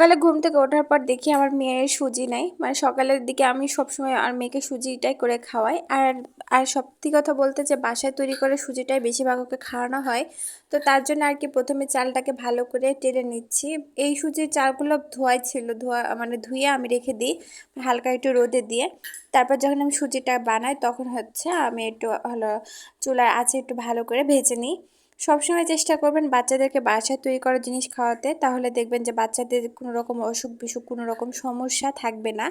সকালে ঘুম থেকে ওঠার পর দেখি আমার মেয়ের সুজি নাই। মানে সকালের দিকে আমি সবসময় আর মেয়েকে সুজিটাই করে খাওয়াই। আর আর সত্যি কথা বলতে যে বাসায় তৈরি করে সুজিটাই বেশিরভাগ ওকে খাওয়ানো হয়। তো তার জন্য আর কি প্রথমে চালটাকে ভালো করে টেনে নিচ্ছি। এই সুজির চালগুলো ধোয়াই ছিল, ধোয়া মানে ধুয়ে আমি রেখে দিই হালকা একটু রোদে দিয়ে। তারপর যখন আমি সুজিটা বানাই তখন হচ্ছে আমি একটু হলো চুলার আছে একটু ভালো করে ভেজে নিই। সবসময় চেষ্টা করবেন বাচ্চাদেরকে বাসায় তৈরি করা জিনিস খাওয়াতে। তাহলে দেখবেন যে বাচ্চাদের কোনো রকম অসুখ বিসুখ, কোনো রকম সমস্যা থাকবে না।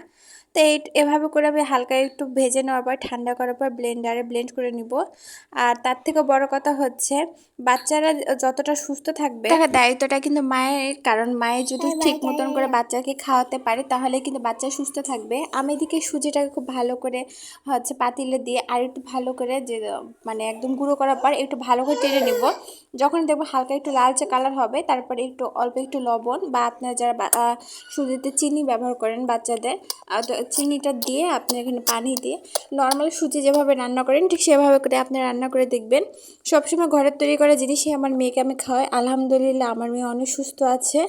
তো এই, এভাবে করে আমি হালকা একটু ভেজে নেওয়ার পর, ঠান্ডা করার পর ব্লেন্ডারে ব্লেন্ড করে নিব। আর তার থেকে বড় কথা হচ্ছে বাচ্চারা যতটা সুস্থ থাকবে তার দায়িত্বটা কিন্তু মায়ের কারণ মায়ের যদি ঠিক মতন করে বাচ্চাকে খাওয়াতে পারে তাহলে কিন্তু বাচ্চা সুস্থ থাকবে। আমি এদিকে সুজিটাকে খুব ভালো করে হচ্ছে পাতিলে দিয়ে আর একটু ভালো করে যে মানে একদম গুঁড়ো করার পর একটু ভালো করে টেনে নিব। যখন দেখব হালকা একটু লালচে কালার হবে তারপরে একটু অল্প একটু লবণ বা আপনারা যারা সুজিতে চিনি ব্যবহার করেন বাচ্চাদের চিনিটা দিয়ে আপনি এখানে পানি দিয়ে নর্মাল সুজি যেভাবে রান্না করেন ঠিক সেভাবে করে আপনি রান্না করে দেখবেন। সবসময় ঘরের তৈরি করা জিনিসই আমার মেয়েকে আমি খাওয়াই। আলহামদুলিল্লাহ আমার মেয়ে অনেক সুস্থ আছে।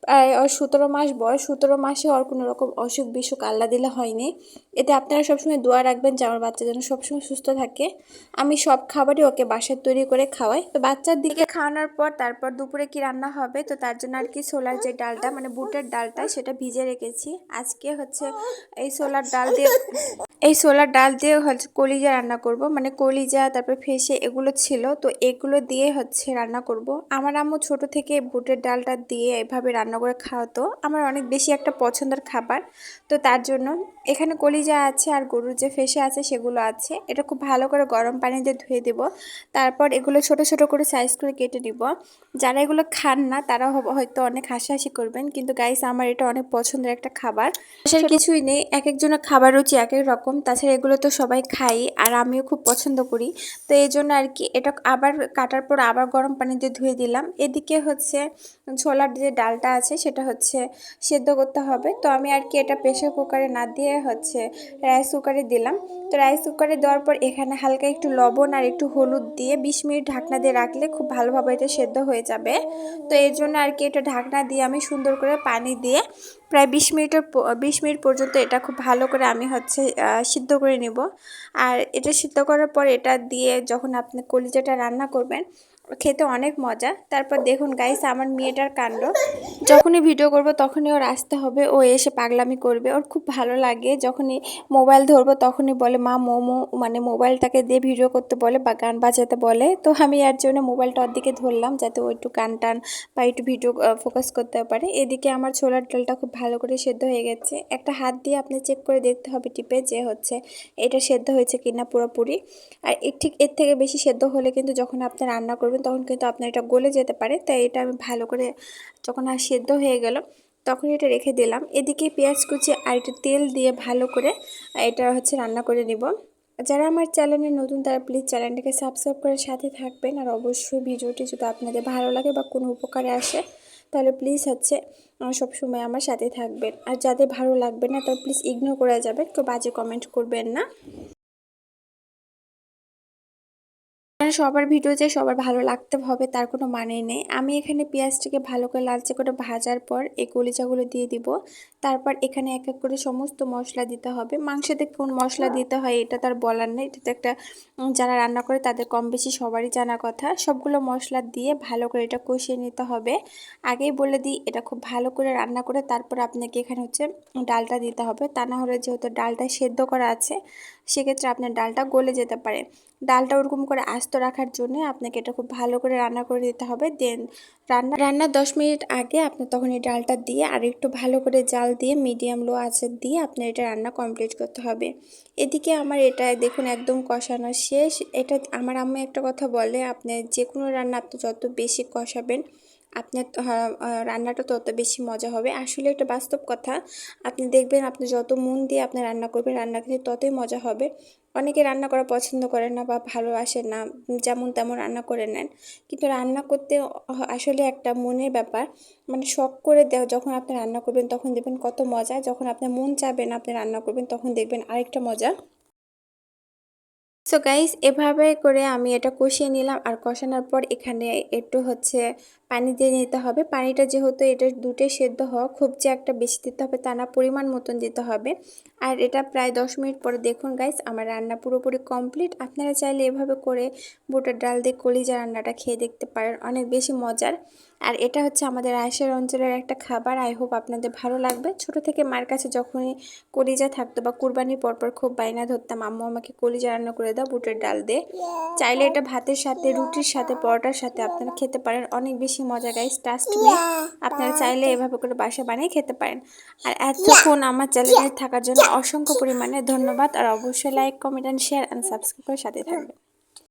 প্রায় ওর সতেরো মাস বয়স, সতেরো মাসে ওর কোনো রকম অসুখ বিসুখ আল্লাহ দিলে হয়নি। এতে আপনারা সবসময় দোয়া রাখবেন যে আমার বাচ্চা যেন সবসময় সুস্থ থাকে। আমি সব খাবারই ওকে বাসায় তৈরি করে খাওয়াই। তো বাচ্চার দিকে খাওয়ানোর পর তারপর দুপুরে কি রান্না হবে? তো তার জন্য আর কি সোলার যে ডালটা মানে বুটের ডালটা, সেটা ভিজে রেখেছি। আজকে হচ্ছে এই সোলার ডাল দিয়ে এই সোলার ডাল দিয়ে হচ্ছে কলিজা রান্না করব। মানে কলিজা, তারপর ফেসে এগুলো ছিল। তো এগুলো দিয়ে হচ্ছে রান্না করব। আমার আম্মু ছোট থেকে বুটের ডালটা দিয়ে এভাবে রান্না করে খাওয়াতো। আমার অনেক বেশি একটা পছন্দের খাবার। তো তার জন্য এখানে কলিজা আছে আর গরুর যে ফেসে আছে সেগুলো আছে। এটা খুব ভালো করে গরম পানি দিয়ে ধুয়ে দেব। তারপর এগুলো ছোট ছোট করে সাইজ করে কেটে নিব। যারা এগুলো খান না তারা হয়তো অনেক হাসাহাসি করবেন। কিন্তু গাইস আমার এটা অনেক পছন্দের একটা খাবার। আসলে কিছুই নেই এক একজনের খাবার রুচি এক এক রকম। তাছাড়া এগুলো তো সবাই খাই আর আমিও খুব পছন্দ করি। তো এই জন্য আর কি এটা আবার কাটার পর আবার গরম পানি দিয়ে ধুয়ে দিলাম। এদিকে হচ্ছে ছোলার যে ডালটা আছে সেটা হচ্ছে সেদ্ধ করতে হবে। তো আমি আর কি এটা প্রেশার কুকারে না দিয়ে হচ্ছে রাইস কুকারে দিলাম। তো রাইস কুকারে দেওয়ার পর এখানে হালকা একটু লবণ আর একটু হলুদ দিয়ে বিশ মিনিট ঢাকনা দিয়ে রাখলে খুব ভালোভাবে এটা সেদ্ধ হয়ে যাবে। তো এর জন্য আর কি এটা ঢাকনা দিয়ে আমি সুন্দর করে পানি দিয়ে প্রায় বিশ মিনিটের বিশ মিনিট পর্যন্ত এটা খুব ভালো করে আমি হচ্ছে সিদ্ধ করে নেব। আর এটা সিদ্ধ করার পর এটা দিয়ে যখন আপনি কলিজাটা রান্না করবেন খেতে অনেক মজা। তারপর দেখুন গাইস আমার মেয়েটার কাণ্ড। যখনই ভিডিও করব তখনই ওর আসতে হবে, ও এসে পাগলামি করবে। ওর খুব ভালো লাগে, যখনই মোবাইল ধরবো তখনই বলে, মা, মোমো মানে মোবাইলটাকে দিয়ে ভিডিও করতে বলে বা গান বাজাতে বলে। তো আমি এর জন্য মোবাইলটা ওর দিকে ধরলাম, যাতে ও একটু গান টান বা একটু ভিডিও ফোকাস করতে পারে। এদিকে আমার ছোলার ডালটা খুব ভালো করে সেদ্ধ হয়ে গেছে। একটা হাত দিয়ে আপনি চেক করে দেখতে হবে টিপে যে হচ্ছে এটা সেদ্ধ হয়েছে কিনা পুরোপুরি। আর ঠিক, এর থেকে বেশি সেদ্ধ হলে কিন্তু যখন আপনি রান্না করবেন তখন কিন্তু আপনার এটা গলে যেতে পারে। তাই এটা আমি ভালো করে যখন আর সেদ্ধ হয়ে গেল তখন এটা রেখে দিলাম। এদিকে পেঁয়াজ কুচি আর একটু তেল দিয়ে ভালো করে এটা হচ্ছে রান্না করে নিব। যারা আমার চ্যানেলে নতুন তারা প্লিজ চ্যানেলটাকে সাবস্ক্রাইব করে সাথে থাকবেন। আর অবশ্যই ভিডিওটি যদি আপনাদের ভালো লাগে বা কোনো উপকারে আসে তাহলে প্লিজ হচ্ছে সবসময় আমার সাথে থাকবেন। আর যাদের ভালো লাগবে না তাহলে প্লিজ ইগনোর করে যাবেন। তো বাজে কমেন্ট করবেন না। সবার ভিডিও যে সবার ভালো লাগতে হবে তার কোনো মানে নেই। আমি এখানে পেঁয়াজটিকে ভালো করে লালচে করে ভাজার পর এই কলিজাগুলো দিয়ে দিব। তারপর এখানে এক এক করে সমস্ত মশলা দিতে হবে। মাংসতে কোন মশলা দিতে হয় এটা তার বলার নেই। এটা তো একটা যারা রান্না করে তাদের কম বেশি সবারই জানা কথা। সবগুলো মশলা দিয়ে ভালো করে এটা কষিয়ে নিতে হবে। আগেই বলে দিই, এটা খুব ভালো করে রান্না করে তারপর আপনাকে এখানে হচ্ছে ডালটা দিতে হবে। তা না হলে যেহেতু ডালটা সেদ্ধ করা আছে, সেক্ষেত্রে আপনার ডালটা গলে যেতে পারে। ডালটা ওরকম করে আস্ত রাখার জন্য আপনাকে এটা খুব ভালো করে রান্না করে দিতে হবে। দেন রান্না রান্নার দশ মিনিট আগে আপনি তখন এই ডালটা দিয়ে আর একটু ভালো করে জাল দিয়ে মিডিয়াম লো আছে দিয়ে আপনার এটা রান্না কমপ্লিট করতে হবে। এদিকে আমার এটা দেখুন একদম কষানো শেষ। এটা, আমার আম্মু একটা কথা বলে, আপনি যে কোনো রান্না আপনি যত বেশি কষাবেন আপনার রান্নাটা তত বেশি মজা হবে। আসলে এটা বাস্তব কথা, আপনি দেখবেন আপনি যত মন দিয়ে আপনি রান্না করবেন, রান্না কিন্তু ততই মজা হবে। অনেকে রান্না করা পছন্দ করে না বা ভালোবাসে না, যেমন তেমন রান্না করে নেন। কিন্তু রান্না করতে আসলে একটা মনের ব্যাপার। মানে শখ করে দেওয়া, যখন আপনি রান্না করবেন তখন দেখবেন কত মজা। যখন আপনার মন চাবেন আপনি রান্না করবেন, তখন দেখবেন আরেকটা মজা। সো গাইস এভাবে করে আমি এটা কষিয়ে নিলাম আর কষানোর পর এখানে একটু হচ্ছে পানি দিয়ে নিতে হবে। পানিটা যেহেতু এটা দুটোই সেদ্ধ হওয়া, খুব যে একটা বেশি দিতে হবে তা না, পরিমাণ মতন দিতে হবে। আর এটা প্রায় দশ মিনিট পরে দেখুন গাইস আমার রান্না পুরোপুরি কমপ্লিট আপনারা চাইলে এভাবে করে বুটের ডাল দিয়ে কলিজা রান্নাটা খেয়ে দেখতে পারেন, অনেক বেশি মজার। আর এটা হচ্ছে আমাদের আয়েশের অঞ্চলের একটা খাবার। আই হোপ আপনাদের ভালো লাগবে। ছোট থেকে মার কাছে যখনই কলিজা থাকতো বা কুরবানির পরপর খুব বাইনা ধরতাম, আম্মু আমাকে কলিজা রান্না করে দাও বুটের ডাল দিয়ে চাইলে এটা ভাতের সাথে, রুটির সাথে, পরোটার সাথে আপনারা খেতে পারেন। অনেক বেশি মজা গাইস টাস্ট মে আপনারা চাইলে এভাবে করে বাসা বানিয়ে খেতে পারেন। আর এতক্ষণ আমার চ্যানেলে থাকার জন্য অসংখ্য পরিমাণে ধন্যবাদ। আর অবশ্যই like comment and share and subscribe করে সাথে থাকবেন।